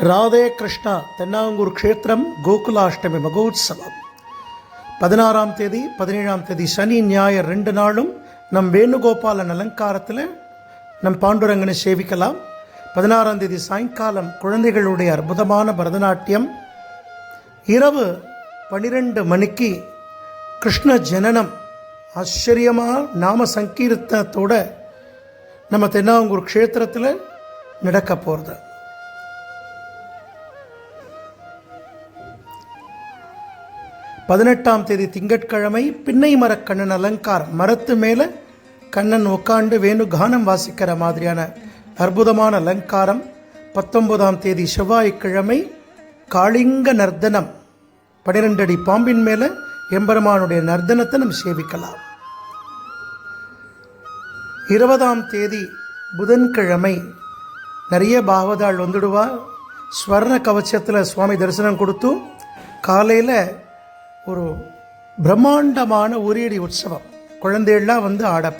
ராதே கிருஷ்ணா தென்னாங்கூர் க்ஷேத்திரம் கோகுலாஷ்டமி மகோத்சவம். பதினாறாம் தேதி பதினேழாம் தேதி சனி ஞாயிறு ரெண்டு நாளும் நம் வேணுகோபாலன் அலங்காரத்தில் நம் பாண்டுரங்கனை சேவிக்கலாம். பதினாறாம் தேதி சாயங்காலம் குழந்தைகளுடைய அற்புதமான பரதநாட்டியம். இரவு பன்னிரெண்டு மணிக்கு கிருஷ்ண ஜனனம். ஆச்சரியமாக நாம சங்கீர்த்தனத்தோட நம்ம தென்னாங்கூர் க்ஷேத்திரத்தில் நடக்க போகிறது பதினெட்டாம் தேதி திங்கட்கிழமை பின்னை மரக்கண்ணன் அலங்காரம். மரத்து மேலே கண்ணன் உட்காண்டு வேணு கானம் வாசிக்கிற மாதிரியான அற்புதமான அலங்காரம். பத்தொன்பதாம் தேதி செவ்வாய்க்கிழமை காளிங்க நர்த்தனம் பன்னிரெண்டு அடி பாம்பின் மேலே எம்பெருமானுடைய நர்த்தனத்தை நம்ம சேவிக்கலாம். இருபதாம் தேதி புதன்கிழமை நிறைய பாகவதாள் வந்துடுவா. ஸ்வர்ண கவச்சத்தில் சுவாமி தரிசனம் கொடுத்து காலையில் ஒரு பிரம்மாண்டமான உரியடி உற்சவம். குழந்தைகள்லாம் வந்து ஆட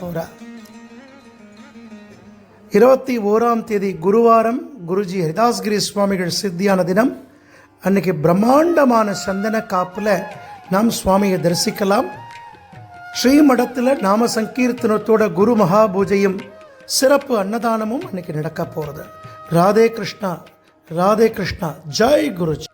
இருபத்தி ஓராம் தேதி குருவாரம் குருஜி ஹரிதாஸ்கிரி சுவாமிகள் சித்தியான தினம். அன்னைக்கு பிரம்மாண்டமான சந்தன காப்பில் நாம் சுவாமியை தரிசிக்கலாம். ஸ்ரீமடத்தில் நாம சங்கீர்த்தனத்தோட குரு மகா பூஜையும் சிறப்பு அன்னதானமும் அன்னைக்கு நடக்க போகிறது ராதே கிருஷ்ணா ராதே கிருஷ்ணா ஜெய் குருஜி.